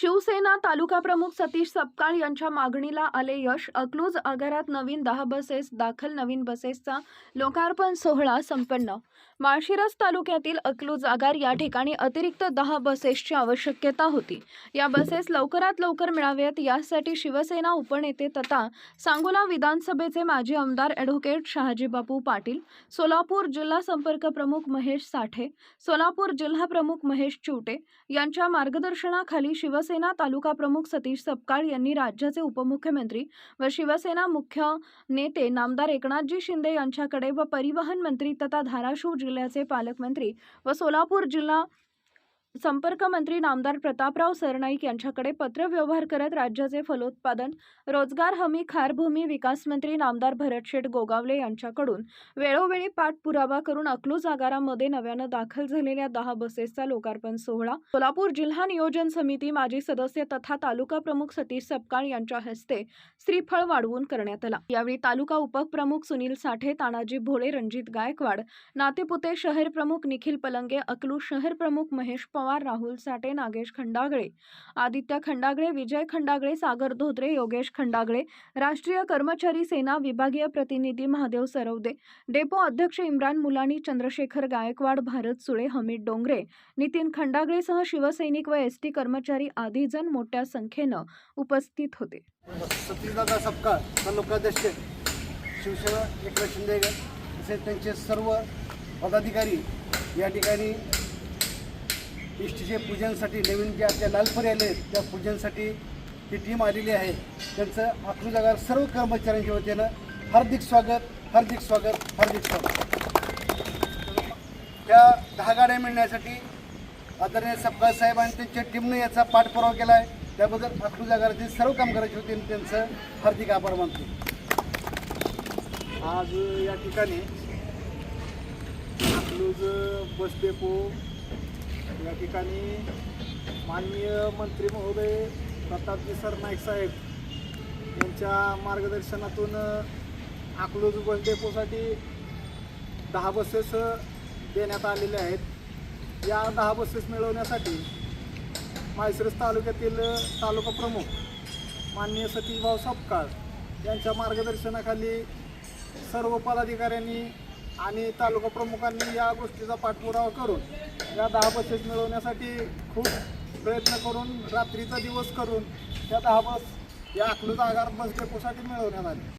शिवसेना तालुका प्रमुख सतीश सपकाळ यांच्या मागणीला आले यश. अकलूज आगारात नवीन दहा बसेस दाखल नवीन बसेसचा लोकार्पण सोहळा संपन्न. माळशिरस तालुक्यातील अकलूज आगार या ठिकाणी अतिरिक्त दहा बसेसची आवश्यकता होती. या बसेस लवकरात लवकर मिळाव्यात यासाठी शिवसेना उपनेते तथा सांगोला विधानसभेचे माजी आमदार ॲडव्होकेट शहाजीबापू पाटील सोलापूर जिल्हा संपर्क प्रमुख महेश साठे सोलापूर जिल्हा प्रमुख महेश चिवटे यांच्या मार्गदर्शनाखाली शिवसेना तालुका प्रमुख सतीश सपकाळ यांनी राज्याचे उपमुख्यमंत्री व शिवसेना मुख्य नेते नामदार एकनाथजी शिंदे यांच्याकडे व परिवहन मंत्री तथा धाराशिव जिल्ह्याचे पालकमंत्री व सोलापूर जिल्हा संपर्क मंत्री नामदार प्रतापराव सरनाईक यांच्याकडे पत्रव्यवहार करत राज्याचे फलोत्पादन रोजगार हमी खारभूमी विकास मंत्री नामदार भरतशेठ गोगावले यांच्याकडून वेळोवेळी पाठपुरावा करून अकलूज आगारामध्ये नव्यानं दाखल झालेल्या दहा बसेसचा लोकार्पण सोहळा सोलापूर जिल्हा नियोजन समिती माजी सदस्य तथा तालुका प्रमुख सतीश सपकाळ यांच्या हस्ते श्रीफळ वाढवून करण्यात आला. यावेळी तालुका उपप्रमुख सुनील साठे तानाजी भोळे रणजित गायकवाड नातेपुते शहर प्रमुख निखिल पलंगे अकलूज शहर प्रमुख महेश पवार राहुल साठे नागेश खंडागळे आदित्य खंडागळे विजय खंडागळे सागर धोत्रे योगेश खंडागळे राष्ट्रीय कर्मचारी सेना विभागीय प्रतिनिधी महादेव सरवदे डेपो अध्यक्ष इम्रान मुलानी चंद्रशेखर गायकवाड भारत सुळे हमीद डोंगरे नितीन खंडागळेसह शिवसैनिक व एस टी कर्मचारी आदी जण मोठ्या संख्येनं उपस्थित होते. शिवसेना एकनाथ शिंदे तसेच त्यांचे सर्व पदाधिकारी या ठिकाणी इष्टीचे पूजनसाठी नवीन जे आपल्या लालपरी आले आहेत त्या पूजनसाठी ती टीम आलेली आहे. त्यांचं अकलू जागार सर्व कर्मचाऱ्यांच्या वतीनं हार्दिक स्वागत हार्दिक स्वागत हार्दिक स्वागत. त्या दहा गाड्या मिळण्यासाठी आदरणीय सपकाळ साहेब आणि त्यांच्या टीमनं याचा पाठपुरावा केला आहे त्याबद्दल अकलू सर्व कामगारांच्या वतीनं त्यांचं हार्दिक आभार मानतो. आज या ठिकाणी अकलूज बस डेपो या ठिकाणी माननीय मंत्री महोदय प्रतापजी सरनाईक साहेब यांच्या मार्गदर्शनातून अकलूज बस डेपोसाठी दहा बसेस देण्यात आलेल्या आहेत. या दहा बसेस मिळवण्यासाठी माळशिरस तालुक्यातील तालुका प्रमुख माननीय सतीशभाऊ सपकाळ यांच्या मार्गदर्शनाखाली सर्व पदाधिकाऱ्यांनी आणि तालुका प्रमुखांनी या गोष्टीचा पाठपुरावा करून या दहा बसेस मिळवण्यासाठी खूप प्रयत्न करून रात्रीचा दिवस करून त्या दहा बस या अकलूज आगार बस डेपोसाठी मिळवण्यात आले.